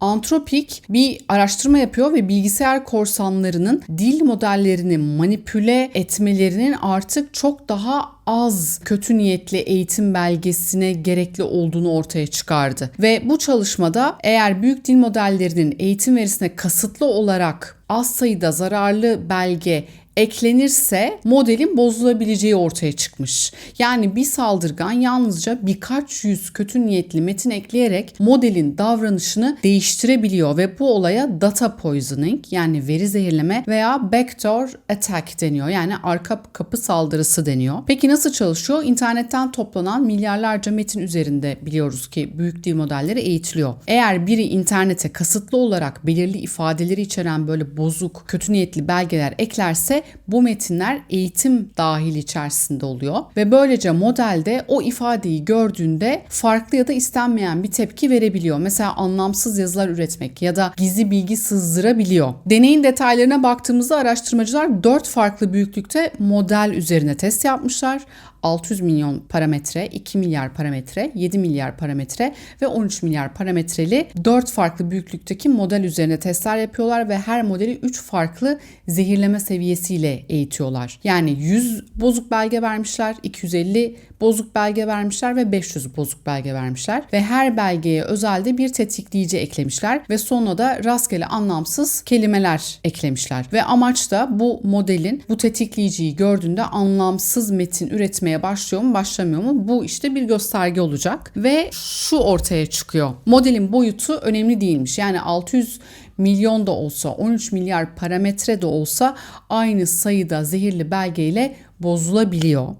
Antropik bir araştırma yapıyor ve bilgisayar korsanlarının dil modellerini manipüle etmelerinin artık çok daha az kötü niyetli eğitim belgesine gerekli olduğunu ortaya çıkardı. Ve bu çalışmada eğer büyük dil modellerinin eğitim verisine kasıtlı olarak az sayıda zararlı belge eklenirse modelin bozulabileceği ortaya çıkmış. Yani bir saldırgan yalnızca birkaç yüz kötü niyetli metin ekleyerek modelin davranışını değiştirebiliyor ve bu olaya data poisoning yani veri zehirleme veya backdoor attack deniyor. Yani arka kapı saldırısı deniyor. Peki nasıl çalışıyor? İnternetten toplanan milyarlarca metin üzerinde biliyoruz ki büyük dil modelleri eğitiliyor. Eğer biri internete kasıtlı olarak belirli ifadeleri içeren böyle bozuk, kötü niyetli belgeler eklerse bu metinler eğitim dahil içerisinde oluyor ve böylece modelde o ifadeyi gördüğünde farklı ya da istenmeyen bir tepki verebiliyor. Mesela anlamsız yazılar üretmek ya da gizli bilgi sızdırabiliyor. Deneyin detaylarına baktığımızda araştırmacılar 4 farklı büyüklükte model üzerine test yapmışlar. 600 milyon parametre, 2 milyar parametre, 7 milyar parametre ve 13 milyar parametreli 4 farklı büyüklükteki model üzerine testler yapıyorlar ve her modeli 3 farklı zehirleme seviyesiyle eğitiyorlar. Yani 100 bozuk belge vermişler, 250 bozuk belge vermişler ve 500 bozuk belge vermişler ve her belgeye özelde bir tetikleyici eklemişler ve sonra da rastgele anlamsız kelimeler eklemişler ve amaç da bu modelin bu tetikleyiciyi gördüğünde anlamsız metin üretmeye başlıyor mu başlamıyor mu bu işte bir gösterge olacak ve şu ortaya çıkıyor. Modelin boyutu önemli değilmiş. Yani 600 milyon da olsa 13 milyar parametre de olsa aynı sayıda zehirli belgeyle bozulabiliyor.